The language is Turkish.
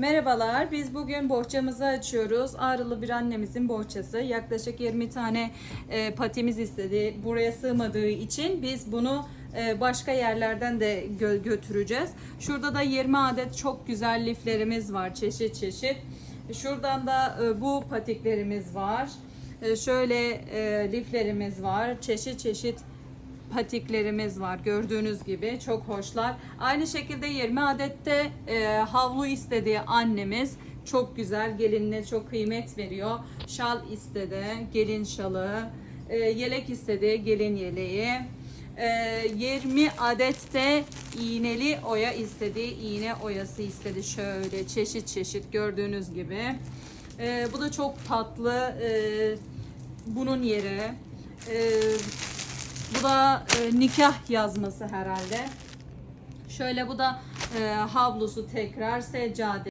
Merhabalar, biz bugün bohçamızı açıyoruz. Ağrılı bir annemizin bohçası. Yaklaşık 20 tane e, patimiz istedi. Buraya sığmadığı için biz bunu e, başka yerlerden de gö- götüreceğiz. Şurada da 20 adet çok güzel liflerimiz var, çeşit çeşit. Şuradan da e, bu patiklerimiz var. E, şöyle e, liflerimiz var, çeşit çeşit patiklerimiz var gördüğünüz gibi çok hoşlar. Aynı şekilde 20 adette e, havlu istedi annemiz. Çok güzel gelinine çok kıymet veriyor. Şal istedi gelin şalı. E, yelek istedi gelin yeleği. E, 20 adette iğneli oya istedi. iğne oyası istedi şöyle çeşit çeşit gördüğünüz gibi. E, bu da çok tatlı. E, bunun yeri. E, bu da e, nikah yazması herhalde. Şöyle bu da e, havlusu tekrar seccade.